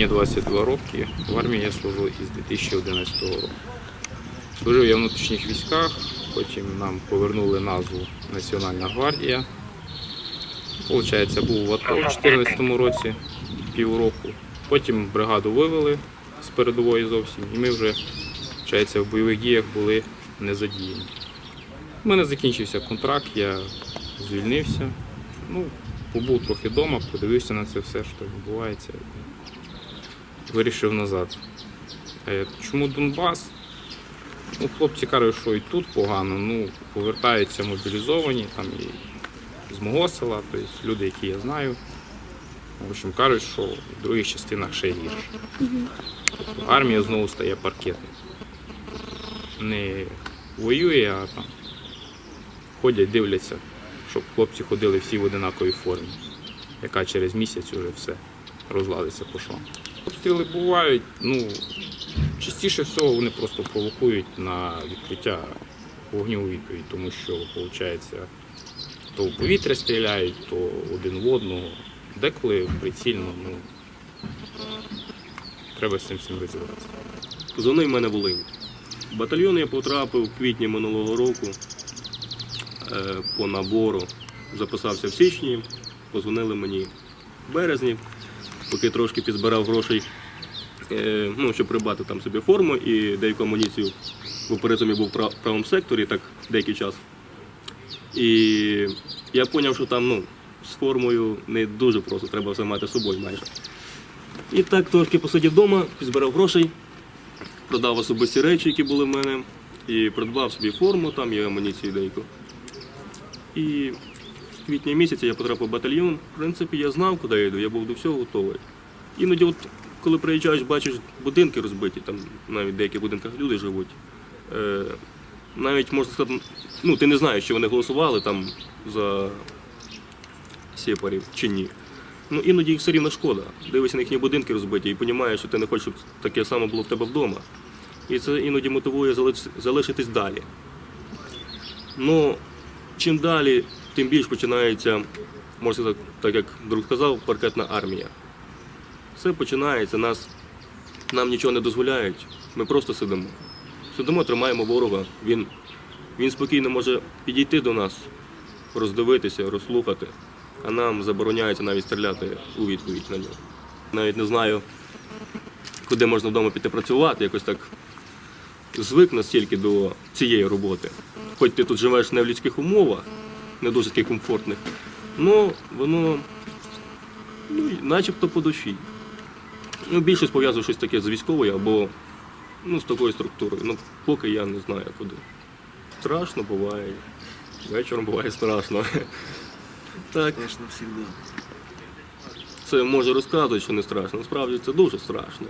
Мені 22 роки. В армії я служив із 2011 року. Служив я в внутрішніх військах, потім нам повернули назву Національна гвардія. Получається, був в АТО у 2014 році півроку. Потім бригаду вивели з передової зовсім, і ми вже в бойових діях були не задіяні. У мене закінчився контракт, я звільнився. Ну, побув трохи вдома, подивився на це все, що відбувається. Вирішив назад. Е, Чому Донбас? Ну, хлопці кажуть, що і тут погано, ну, повертаються мобілізовані, там і з мого села, тобто люди, які я знаю. В общем, кажуть, що в других частинах ще гірше. Тобто армія знову стає паркетною. Не воює, а там ходять, дивляться, щоб хлопці ходили всі в одинаковій формі, яка через місяць вже все розладиться по швам. Обстріли бувають, ну, частіше всього вони просто провокують на відкриття вогню у відповідь, тому що, виходить, то в повітря стріляють, то один в одного. Деколи прицільно, ну, треба з цим всім розібратися. Позивний в мене Волинь. Батальйон я потрапив в квітні минулого року е, по набору. Записався в січні, позвонили мені в березні, поки трошки підзбирав грошей, е, ну, щоб придбати там собі форму і деяку амуніцію. Бо перед я був в правому секторі так деякий час. І я зрозумів, що там ну, з формою не дуже просто, треба все мати з собою майже. І так трошки посидів вдома, підзбирав грошей, продав особисті речі, які були в мене, і придбав собі форму, там є амуніцію деяку. І квітня місяця я потрапив в батальйон. В принципі, я знав, куди я йду, я був до всього готовий. Іноді, от, коли приїжджаєш, бачиш будинки розбиті, там навіть в деяких будинках люди живуть. Е, навіть можна сказати, ну ти не знаєш, чи вони голосували там за сепарів чи ні. Ну іноді їх все рівно шкода. Дивишся на їхні будинки розбиті і розумієш, що ти не хочеш, щоб таке саме було в тебе вдома. І це іноді мотивує залиш- залишитись далі. Ну, чим далі, тим більш починається, можна сказати, так як друг сказав, паркетна армія. Все починається, нас, нам нічого не дозволяють, ми просто сидимо. Сидимо, тримаємо ворога. Він, він спокійно може підійти до нас, роздивитися, розслухати, а нам забороняється навіть стріляти у відповідь на нього. Навіть не знаю, куди можна вдома піти працювати, якось так звик настільки до цієї роботи. Хоч ти тут живеш не в людських умовах, не дуже таких комфортних, але воно ну, начебто по душі. Ну, більшість пов'язує щось таке з військовою або ну, з такою структурою. Ну, поки я не знаю куди. Страшно буває. Вечором буває страшно. Так, Конечно, всегда. це може розказувати, що не страшно. Насправді це дуже страшно.